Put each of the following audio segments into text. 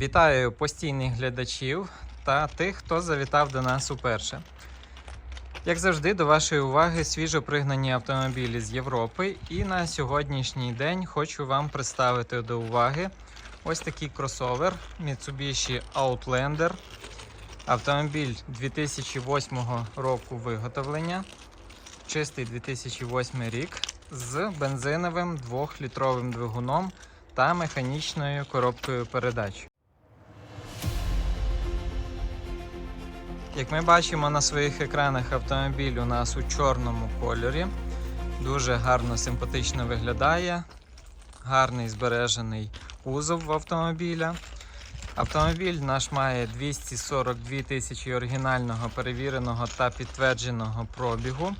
Вітаю постійних глядачів та тих, хто завітав до нас уперше. Як завжди, до вашої уваги свіжо пригнані автомобілі з Європи. І на сьогоднішній день хочу вам представити до уваги ось такий кросовер Mitsubishi Outlander. Автомобіль 2008 року виготовлення, чистий 2008 рік з бензиновим 2-літровим двигуном та механічною коробкою передач. Як ми бачимо на своїх екранах, автомобіль у нас у чорному кольорі. Дуже гарно, симпатично виглядає. Гарний збережений кузов автомобіля. Автомобіль наш має 242 тисячі оригінального перевіреного та підтвердженого пробігу.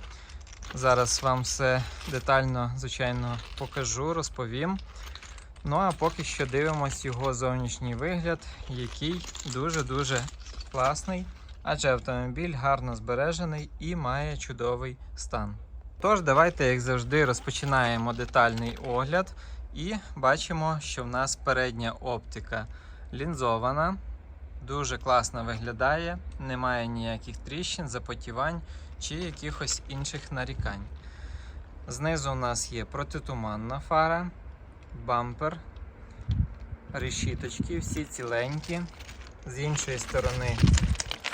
Зараз вам все детально, звичайно, покажу, розповім. Ну а поки що дивимось його зовнішній вигляд, який дуже-дуже класний, адже автомобіль гарно збережений і має чудовий стан. Тож, давайте, як завжди, розпочинаємо детальний огляд і бачимо, що в нас передня оптика лінзована, дуже класно виглядає, немає ніяких тріщин, запотівань чи якихось інших нарікань. Знизу у нас є протитуманна фара, бампер, решіточки, всі ціленькі. З іншої сторони,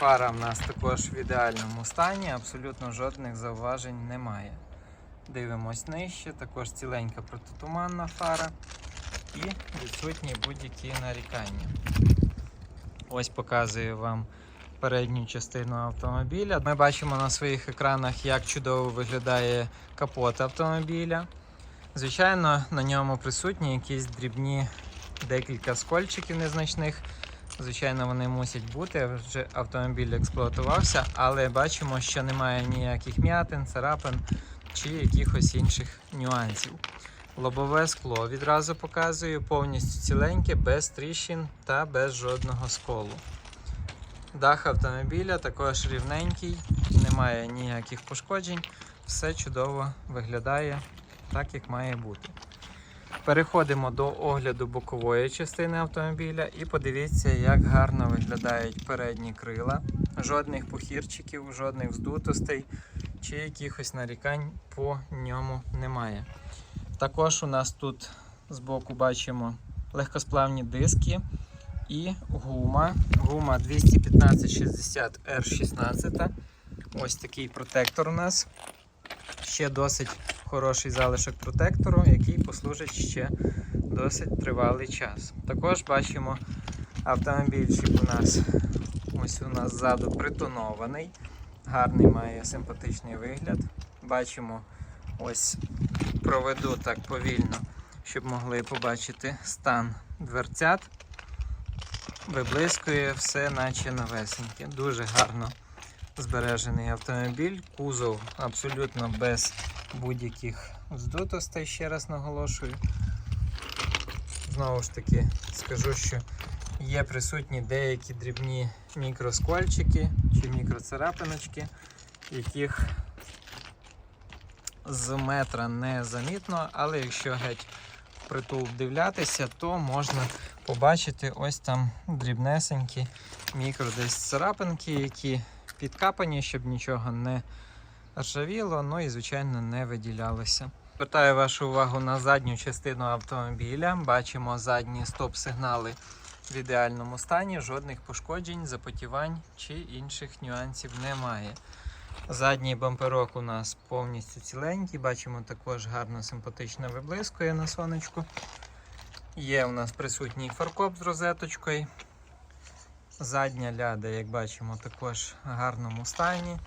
фара в нас також в ідеальному стані, абсолютно жодних зауважень немає. Дивимось нижче, також ціленька протитуманна фара і відсутні будь-які нарікання. Ось показую вам передню частину автомобіля. Ми бачимо на своїх екранах, як чудово виглядає капот автомобіля. Звичайно, на ньому присутні якісь дрібні декілька скольчиків незначних. Звичайно, вони мусять бути, вже автомобіль експлуатувався, але бачимо, що немає ніяких м'ятин, царапин чи якихось інших нюансів. Лобове скло відразу показую, повністю ціленьке, без тріщин та без жодного сколу. Дах автомобіля також рівненький, немає ніяких пошкоджень, все чудово виглядає так, як має бути. Переходимо до огляду бокової частини автомобіля і подивіться, як гарно виглядають передні крила. Жодних похірчиків, жодних вздутостей чи якихось нарікань по ньому немає. Також у нас тут збоку бачимо легкосплавні диски і гума. Гума 215-60 R16. Ось такий протектор у нас. Ще досить хороший залишок протектору, який послужить ще досить тривалий час. Також бачимо автомобільчик у нас ось у нас ззаду притонований, гарний має симпатичний вигляд. Бачимо, ось проведу так повільно, щоб могли побачити стан дверцят. Виблискує все, наче новесеньке. Дуже гарно збережений автомобіль, кузов абсолютно без будь-яких вздутостей, ще раз наголошую. Знову ж таки, скажу, що є присутні деякі дрібні мікроскольчики чи мікроцарапиночки, яких з метра не замітно, але якщо геть впритул вдивлятися, то можна побачити ось там дрібнесенькі мікро десь царапинки, які підкапані, щоб нічого не ржавіло, ну і, звичайно, не виділялося. Звертаю вашу увагу на задню частину автомобіля. Бачимо задні стоп-сигнали в ідеальному стані, жодних пошкоджень, запотівань чи інших нюансів немає. Задній бамперок у нас повністю ціленький, бачимо також гарно симпатично виблискує на сонечку. Є у нас присутній фаркоп з розеточкою. Задня ляда, як бачимо, також в гарному стані.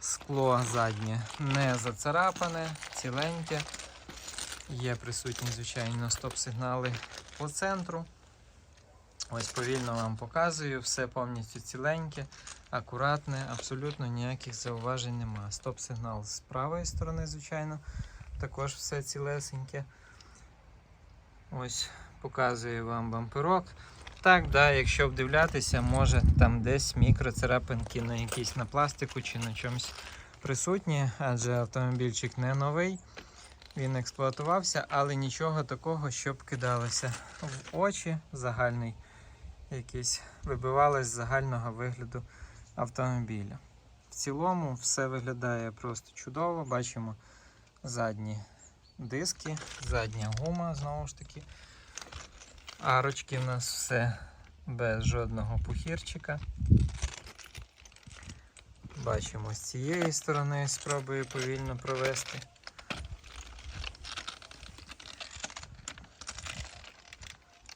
Скло заднє не зацарапане, ціленьке. Є присутні, звичайно, стоп-сигнали по центру. Ось повільно вам показую, все повністю ціленьке, акуратне, абсолютно ніяких зауважень нема. Стоп-сигнал з правої сторони, звичайно, також все цілесеньке. Ось показую вам бамперок. Так, да, якщо вдивлятися, може там десь мікроцарапинки на якійсь на пластику чи на чомусь присутні, адже автомобільчик не новий. Він експлуатувався, але нічого такого, щоб кидалося в очі. Загальний якісь вибивались з загального вигляду автомобіля. В цілому все виглядає просто чудово. Бачимо задні диски, задня гума знову ж таки. Арочки в нас все без жодного пухірчика. Бачимо з цієї сторони, спробую повільно провести.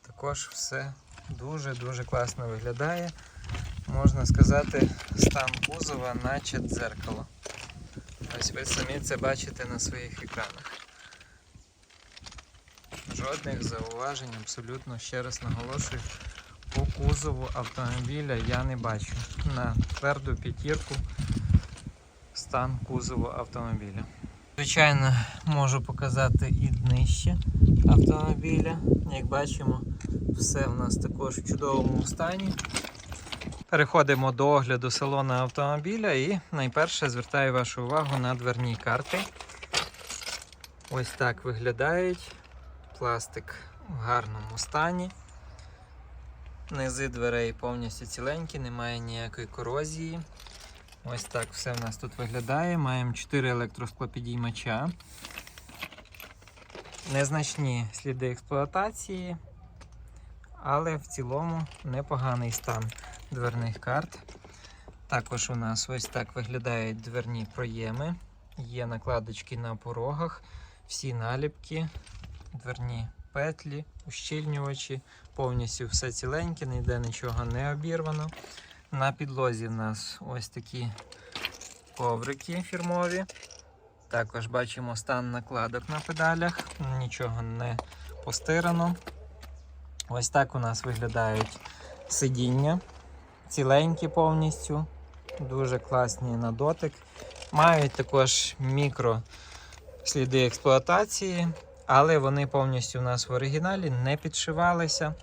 Також все дуже-дуже класно виглядає. Можна сказати, стан кузова, наче дзеркало. Ось ви самі це бачите на своїх екранах. Жодних зауважень, абсолютно ще раз наголошую, по кузову автомобіля я не бачу. На тверду п'ятірку стан кузову автомобіля. Звичайно, можу показати і днище автомобіля. Як бачимо, все в нас також в чудовому стані. Переходимо до огляду салону автомобіля і найперше звертаю вашу увагу на дверні карти. Ось так виглядають. Пластик в гарному стані. Низи дверей повністю ціленькі, немає ніякої корозії. Ось так все в нас тут виглядає. Маємо 4 електросклопідіймача. Незначні сліди експлуатації, але в цілому непоганий стан дверних карт. Також у нас ось так виглядають дверні проєми. Є накладочки на порогах, всі наліпки, дверні петлі, ущільнювачі, повністю все ціленьке, ніде нічого не обірвано. На підлозі в нас ось такі коврики фірмові. Також бачимо стан накладок на педалях, нічого не постирано. Ось так у нас виглядають сидіння, ціленькі повністю, дуже класні на дотик. Мають також мікро сліди експлуатації, але вони повністю у нас в оригіналі не підшивалися,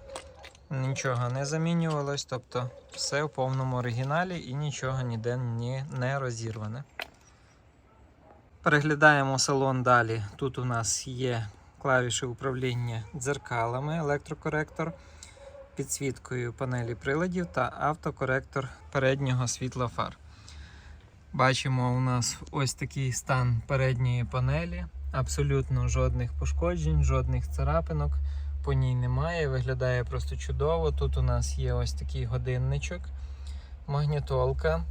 нічого не замінювалось, тобто все в повному оригіналі і нічого ніде ні- не розірване. Переглядаємо салон далі. Тут у нас є клавіші управління дзеркалами, електрокоректор, підсвіткою панелі приладів та автокоректор переднього світла фар. Бачимо у нас ось такий стан передньої панелі. Абсолютно жодних пошкоджень, жодних царапинок по ній немає. Виглядає просто чудово. Тут у нас є ось такий годинничок, магнітолка.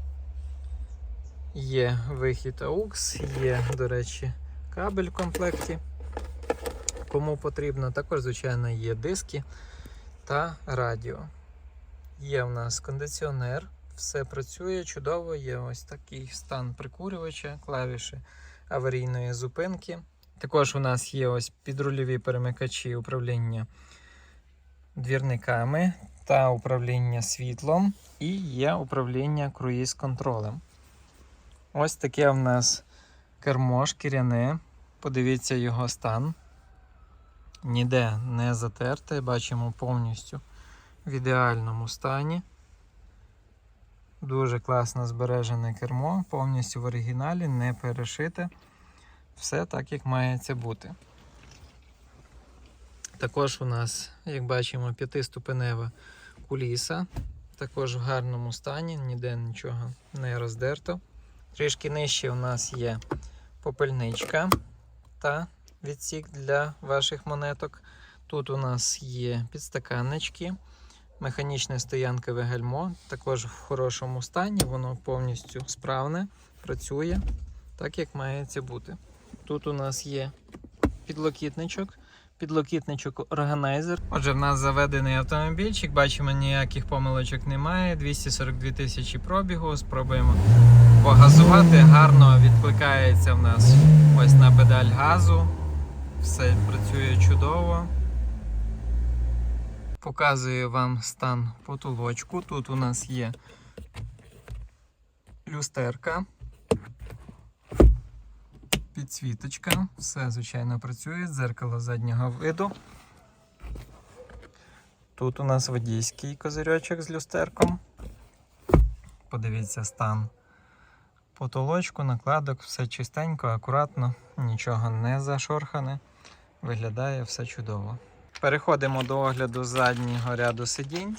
Є вихід AUX, є, до речі, кабель в комплекті. Кому потрібно, також, звичайно, є диски та радіо. Є в нас кондиціонер, все працює чудово, є ось такий стан прикурювача, клавіші аварійної зупинки. Також у нас є ось підрульові перемикачі управління двірниками та управління світлом, і є управління круїз-контролем. Ось таке в нас кермо шкіряне. Подивіться його стан. Ніде не затерте, бачимо повністю в ідеальному стані. Дуже класно збережене кермо, повністю в оригіналі, не перешите. Все так, як має це бути. Також у нас, як бачимо, п'ятиступенева куліса. Також в гарному стані, ніде нічого не роздерто. Трішки нижче у нас є попельничка та відсік для ваших монеток. Тут у нас є підстаканнички, механічне стоянкове гальмо, також в хорошому стані, воно повністю справне, працює так, як має це бути. Тут у нас є підлокітничок, підлокітничок органайзер. Отже, в нас заведений автомобільчик, бачимо, ніяких помилочок немає. 242 тисячі пробігу. Спробуємо погазувати. Гарно відкликається в нас ось на педаль газу. Все працює чудово. Показую вам стан потолочку. Тут у нас є люстерка, підсвіточка, все звичайно працює, дзеркало заднього виду. Тут у нас водійський козирьочок з люстерком. Подивіться стан потолочку, накладок, все чистенько, акуратно, нічого не зашорхане. Виглядає все чудово. Переходимо до огляду заднього ряду сидінь.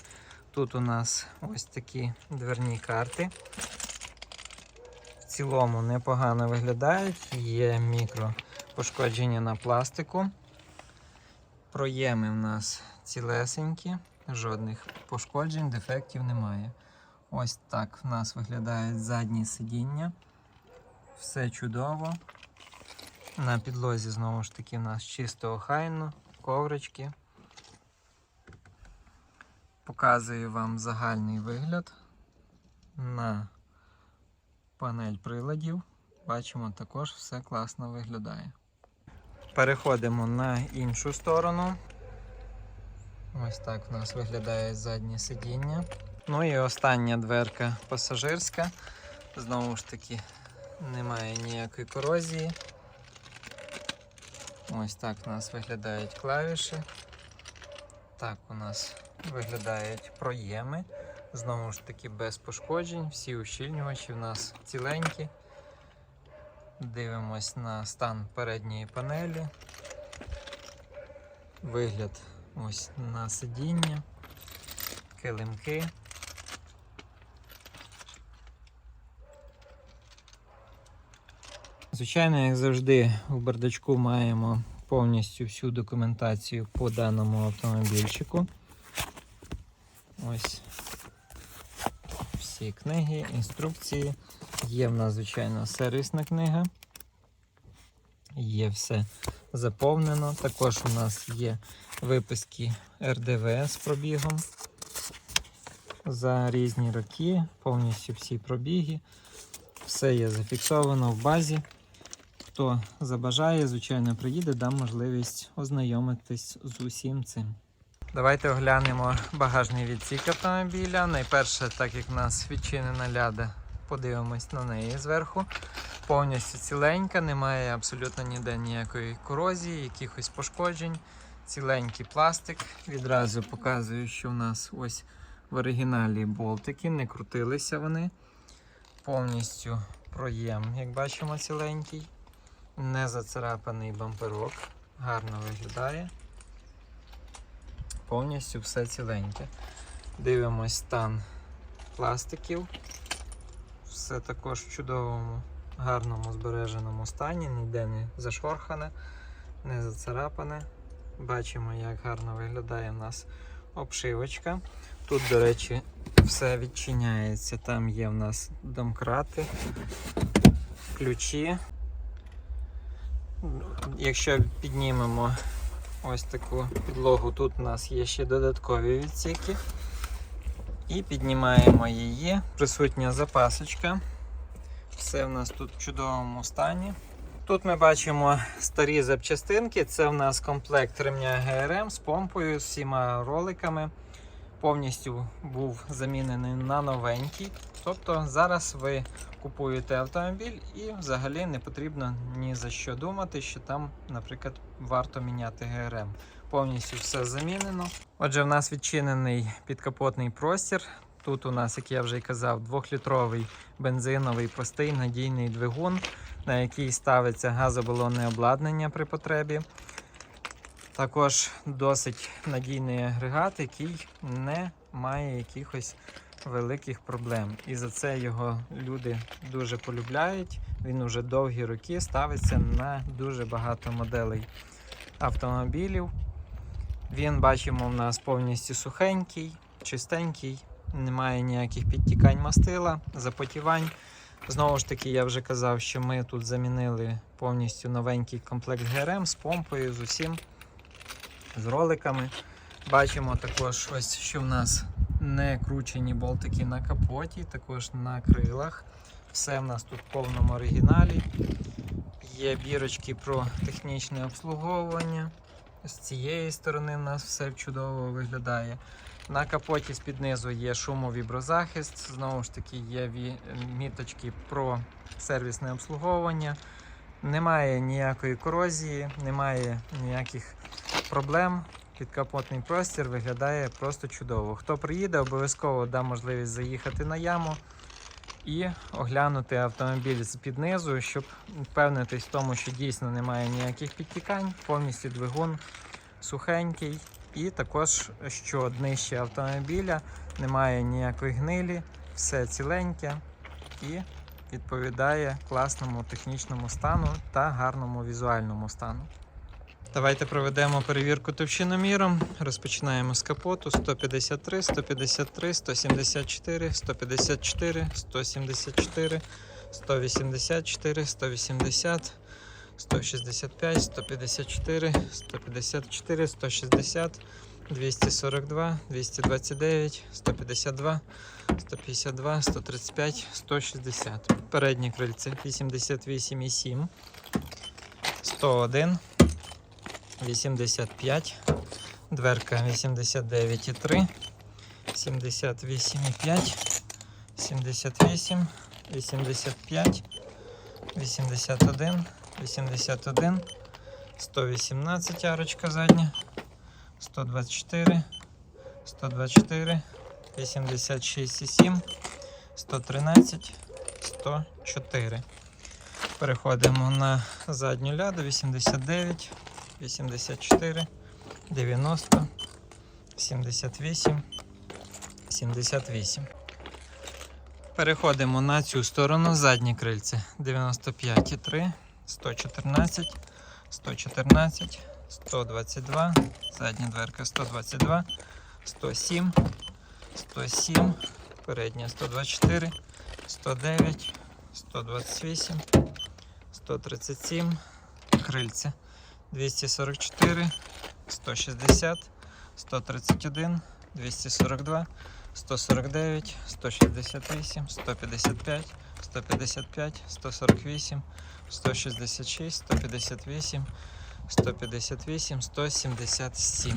Тут у нас ось такі дверні карти. В цілому непогано виглядають, є мікропошкодження на пластику. Проєми в нас цілесенькі, жодних пошкоджень, дефектів немає. Ось так в нас виглядають задні сидіння. Все чудово. На підлозі знову ж таки в нас чисто охайно, коврички. Показую вам загальний вигляд на панель приладів. Бачимо, також все класно виглядає. Переходимо на іншу сторону. Ось так в нас виглядає заднє сидіння. Ну і остання дверка пасажирська. Знову ж таки, немає ніякої корозії. Ось так у нас виглядають клавіші. Так у нас виглядають проєми. Знову ж таки, без пошкоджень. Всі ущільнювачі в нас ціленькі. Дивимось на стан передньої панелі. Вигляд ось на сидіння, килимки. Звичайно, як завжди, у бардачку маємо повністю всю документацію по даному автомобільчику. Ось всі книги, інструкції. Є в нас, звичайно, сервісна книга. Є все заповнено. Також у нас є виписки РДВ з пробігом за різні роки, повністю всі пробіги. Все є зафіксовано в базі. Хто забажає, звичайно, приїде, дам можливість ознайомитись з усім цим. Давайте оглянемо багажний відсік автомобіля. Найперше, так як в нас відчинена ляда, подивимось на неї зверху. Повністю ціленька, немає абсолютно ніде ніякої корозії, якихось пошкоджень. Ціленький пластик. Відразу показую, що в нас ось в оригіналі болтики, не крутилися вони. Повністю проєм, як бачимо, ціленький. Не зацарапаний бамперок. Гарно виглядає. Повністю все ціленьке. Дивимось стан пластиків. Все також в чудовому, гарному збереженому стані, ніде не зашорхане, не зацарапане. Бачимо, як гарно виглядає в нас обшивочка. Тут, до речі, все відчиняється. Там є в нас домкрати, ключі. Якщо піднімемо ось таку підлогу, тут у нас є ще додаткові відсіки. І піднімаємо її. Присутня запасочка. Все в нас тут в чудовому стані. Тут ми бачимо старі запчастинки. Це в нас комплект ремня ГРМ з помпою, з всіма роликами. Повністю був замінений на новенький. Тобто зараз ви купуєте автомобіль і взагалі не потрібно ні за що думати, що там, наприклад, варто міняти ГРМ. Повністю все замінено. Отже, в нас відчинений підкапотний простір. Тут у нас, як я вже й казав, 2-літровий бензиновий простий надійний двигун, на який ставиться газобалонне обладнання при потребі. Також досить надійний агрегат, який не має якихось великих проблем. І за це його люди дуже полюбляють. Він уже довгі роки ставиться на дуже багато моделей автомобілів. Він бачимо в нас повністю сухенький, чистенький, немає ніяких підтікань мастила, запотівань. Знову ж таки, я вже казав, що ми тут замінили повністю новенький комплект ГРМ з помпою, з усім, з роликами. Бачимо також, ось, що в нас не кручені болтики на капоті, також на крилах. Все в нас тут в повному оригіналі. Є бірочки про технічне обслуговування. З цієї сторони в нас все чудово виглядає. На капоті з-під низу є шумовіброзахист. Знову ж таки, є міточки про сервісне обслуговування. Немає ніякої корозії, немає ніяких проблем. Підкапотний простір виглядає просто чудово. Хто приїде, обов'язково дам можливість заїхати на яму і оглянути автомобіль з-під низу, щоб впевнитись в тому, що дійсно немає ніяких підтікань, повністю двигун сухенький, І також, що днище автомобіля немає ніякої гнилі, все ціленьке і відповідає класному технічному стану та гарному візуальному стану. Давайте проведемо перевірку товщиноміром. Розпочинаємо з капоту 153, 153, 174, 154, 174, 184, 180, 165, 154, 154, 160, 242, 229, 152, 152, 135, 160. Переднє крильце 88,7, 101, 85, дверка 89,3, 78,5, 78, 85, 81, 81, 118 арочка задня, 124, 124, 86,7, 113, 104. Переходимо на задню ляду 89, 84, 90, 78, 78. Переходимо на цю сторону заднє крильце 95,3, 114, 114, 122, задня дверка 122, 107, 107, передня 124, 109, 128, 137, крильце 244, 160, 131, 242, 149, 168, 155, 155, 148, 166, 158, 158, 177.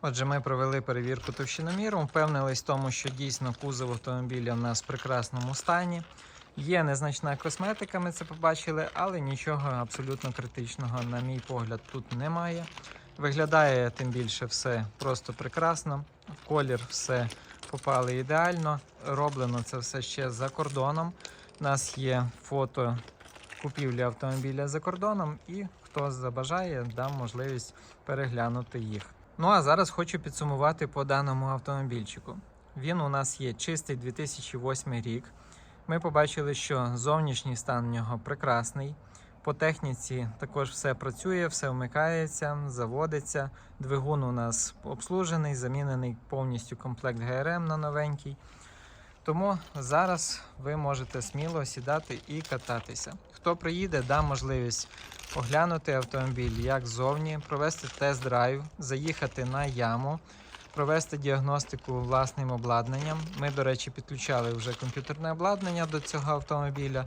Отже, ми провели перевірку товщиноміром, впевнились в тому, що дійсно кузов автомобіля у нас в прекрасному стані. Є незначна косметика, ми це побачили, але нічого абсолютно критичного, на мій погляд, тут немає. Виглядає тим більше все просто прекрасно. В колір все попали ідеально. Роблено це все ще за кордоном. У нас є фото купівлі автомобіля за кордоном, і хто забажає, дам можливість переглянути їх. Ну а зараз хочу підсумувати по даному автомобільчику. Він у нас є чистий 2008 рік. Ми побачили, що зовнішній стан в нього прекрасний. По техніці також все працює, все вмикається, заводиться. Двигун у нас обслужений, замінений повністю комплект ГРМ на новенький. Тому зараз ви можете сміло сідати і кататися. Хто приїде, дам можливість оглянути автомобіль як ззовні, провести тест-драйв, заїхати на яму, провести діагностику власним обладнанням. Ми, до речі, підключали вже комп'ютерне обладнання до цього автомобіля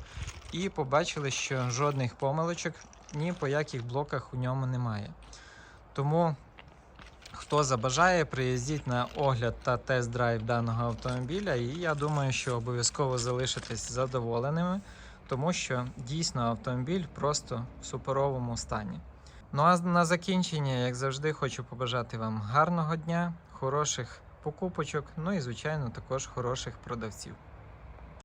і побачили, що жодних помилочок ні по яких блоках у ньому немає. Тому, хто забажає, приїздіть на огляд та тест-драйв даного автомобіля, і я думаю, що обов'язково залишитесь задоволеними, тому що дійсно автомобіль просто в суперовому стані. Ну а на закінчення, як завжди, хочу побажати вам гарного дня, хороших покупочок, ну і, звичайно, також хороших продавців.